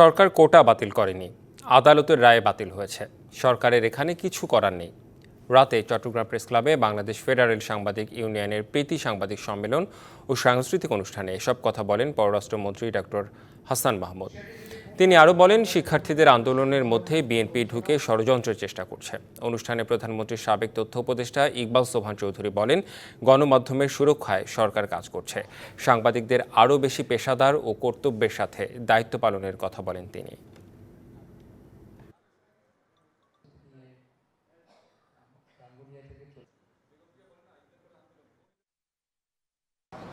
সরকার কোটা বাতিল করেনি, আদালতের রায়ে বাতিল হয়েছে। সরকারের এখানে কিছু করার নেই। রাতে চট্টগ্রাম প্রেস ক্লাবে বাংলাদেশ ফেডারেল সাংবাদিক ইউনিয়নের প্রীতি সাংবাদিক সম্মেলন ও সাংস্কৃতিক অনুষ্ঠানে এসব কথা বলেন পররাষ্ট্রমন্ত্রী ডক্টর হাসান মাহমুদ। তিনি আরও বলেন, শিক্ষার্থীদের আন্দোলনের মধ্যে বিএনপি ঢুকে ষড়যন্ত্রের চেষ্টা করছে। অনুষ্ঠানে প্রধানমন্ত্রীর সাবেক তথ্য উপদেষ্টা ইকবাল সোভান চৌধুরী বলেন, গণমাধ্যমের সুরক্ষায় সরকার কাজ করছে। সাংবাদিকদের আরও বেশি পেশাদার ও কর্তব্যের সাথে দায়িত্ব পালনের কথা বলেন তিনি।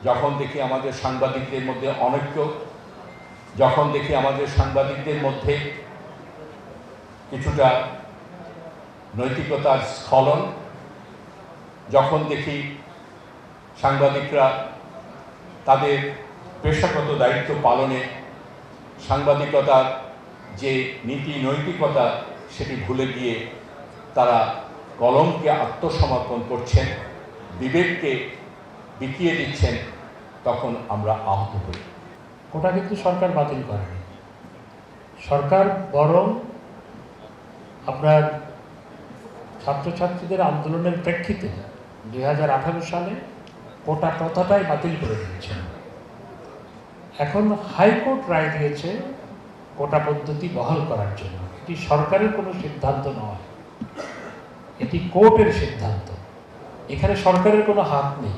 যখন দেখি আমাদের সাংবাদিকদের মধ্যে অনৈক্য যখন দেখি আমাদের সাংবাদিকদের মধ্যে কিছুটা নৈতিকতার স্খলন, যখন দেখি সাংবাদিকরা তাদের পেশাগত দায়িত্ব পালনে সাংবাদিকতার যে নীতি নৈতিকতা সেটি ভুলে গিয়ে তারা কলমকে আত্মসমর্পণ করছেন, বিবেককে বিকিয়ে দিচ্ছেন, তখন আমরা আহত হই। ওটা কিন্তু সরকার বাতিল করেনি। সরকার বরং আপনার ছাত্রছাত্রীদের আন্দোলনের প্রেক্ষিতে দুই হাজার আঠারো সালে কোটা কথাটাই বাতিল করে দিয়েছেন এখন হাইকোর্ট রায় দিয়েছে কোটা পদ্ধতি বহাল করার জন্য। এটি সরকারের কোনো সিদ্ধান্ত নয়। এটি কোর্টের সিদ্ধান্ত। এখানে সরকারের কোনো হাত নেই।